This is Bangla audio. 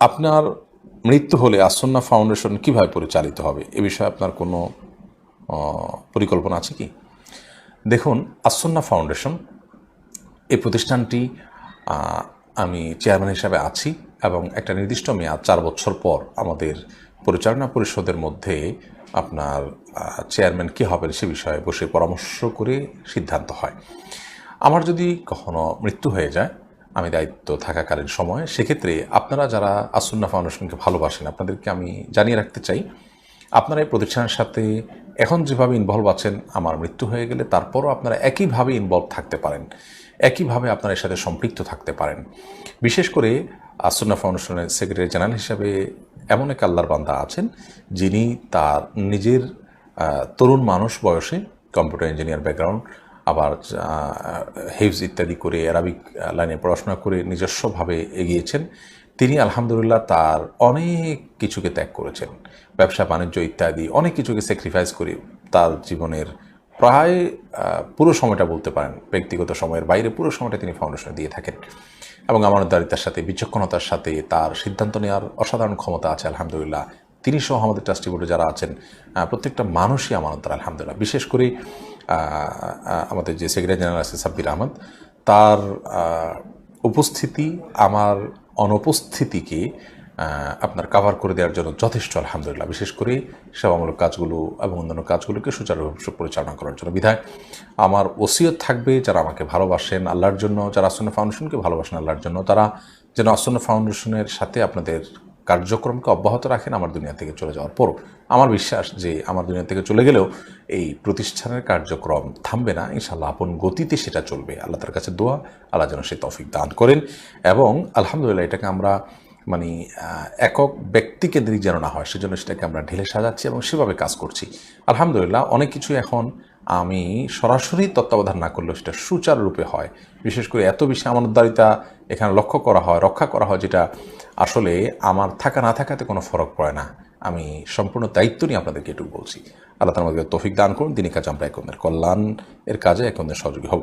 আপনার মৃত্যু হলে আসন্না ফাউন্ডেশন কীভাবে পরিচালিত হবে? এ বিষয়ে আপনার কোনো পরিকল্পনা আছে কি? দেখুন, আসন্না ফাউন্ডেশন এই প্রতিষ্ঠানটি আমি চেয়ারম্যান হিসাবে আছি এবং একটা নির্দিষ্ট মেয়াদ চার বছর পর আমাদের পরিচালনা পরিষদের মধ্যে আপনার চেয়ারম্যান কী হবেন সে বিষয়ে বসে পরামর্শ করে সিদ্ধান্ত হয়। আমার যদি কখনো মৃত্যু হয়ে যায় আমি দায়িত্ব থাকাকালীন সময়ে। সেক্ষেত্রে আপনারা যারা আসুন্না ফাউন্ডেশনকে ভালোবাসেন, আপনাদেরকে আমি জানিয়ে রাখতে চাই, আপনারা এই প্রতিষ্ঠানের সাথে এখন যেভাবে ইনভলভ আছেন, আমার মৃত্যু হয়ে গেলে তারপরও আপনারা একইভাবে ইনভলভ থাকতে পারেন, একইভাবে আপনারা এর সাথে সম্পৃক্ত থাকতে পারেন। বিশেষ করে আসুন্না ফাউন্ডেশনের সেক্রেটারি জেনারেল হিসাবে এমন এক আল্লাহর বান্দা আছেন, যিনি তার নিজের তরুণ মানুষ বয়সে কম্পিউটার ইঞ্জিনিয়ার ব্যাকগ্রাউন্ড আবার হেভস ইত্যাদি করে অ্যারাবিক লাইনে পড়াশোনা করে নিজস্বভাবে এগিয়েছেন। তিনি আলহামদুলিল্লাহ তার অনেক কিছুকে ত্যাগ করেছেন। ব্যবসা, বাণিজ্য ইত্যাদি অনেক কিছুকে স্যাক্রিফাইস করে তার জীবনের প্রায় পুরো সময়টা বলতে পারেন, ব্যক্তিগত সময়ের বাইরে পুরো সময়টা তিনি ফাউন্ডেশনে দিয়ে থাকেন। এবং আমার আমানতদারিতার সাথে, বিচক্ষণতার সাথে তার সিদ্ধান্ত নেওয়ার অসাধারণ ক্ষমতা আছে আলহামদুলিল্লাহ। তিনি সহ আমাদের ট্রাস্টি বোর্ডে যারা আছেন প্রত্যেকটা মানুষই আমানতদার, আলহামদুলিল্লাহ। বিশেষ করে আমাদের যে সেক্রেটারি জেনারেল আছে সাব্বির আহমদ, তার উপস্থিতি, আমার অনুপস্থিতিকে আপনার কাভার করে দেওয়ার জন্য যথেষ্ট, আলহামদুলিল্লাহ। বিশেষ করে সেবামূলক কাজগুলো এবং অন্যান্য কাজগুলোকে সুচারুরূপে পরিচালনা করার জন্য বিধায় আমার ওসিয়ত থাকবে যারা আমাকে ভালোবাসেন আল্লাহর জন্য, যারা আসন্ন ফাউন্ডেশনকে ভালোবাসেন আল্লাহর জন্য, তারা যেন আসন্ন ফাউন্ডেশনের সাথে আপনাদের কার্যক্রমকে অব্যাহত রাখেন আমার দুনিয়া থেকে চলে যাওয়ার পরও। আমার বিশ্বাস যে আমার দুনিয়া থেকে চলে গেলেও এই প্রতিষ্ঠানের কার্যক্রম থামবে না। ইনশাল্লাহ আপন গতিতে সেটা চলবে। আল্লাহ তার কাছে দোয়া, আল্লাহ যেন সে তফিক দান করেন এবং আলহামদুলিল্লাহ এটাকে আমরা মানে একক ব্যক্তিকেন্দ্রিক যেন না হয়, সেজন্য সেটাকে আমরা ঢেলে সাজাচ্ছি এবং সেভাবে কাজ করছি। আলহামদুলিল্লাহ অনেক কিছু এখন আমি সরাসরি তত্ত্বাবধান না করলেও সেটা সুচারুরূপে হয়। বিশেষ করে এত বেশি আমানতদারিতা এখানে লক্ষ্য করা হয়, রক্ষা করা হয়, যেটা আসলে আমার থাকা না থাকাতে কোনো ফরক পড়ে না। আমি সম্পূর্ণ দায়িত্ব নিয়ে আপনাদেরকে এটুকু বলছি। আল্লাহ তার মধ্যে তৌফিক দান করুন। দিনে কাজ আমরা একন্দের কল্যাণ এর কাজে একন্দের সহযোগী হব।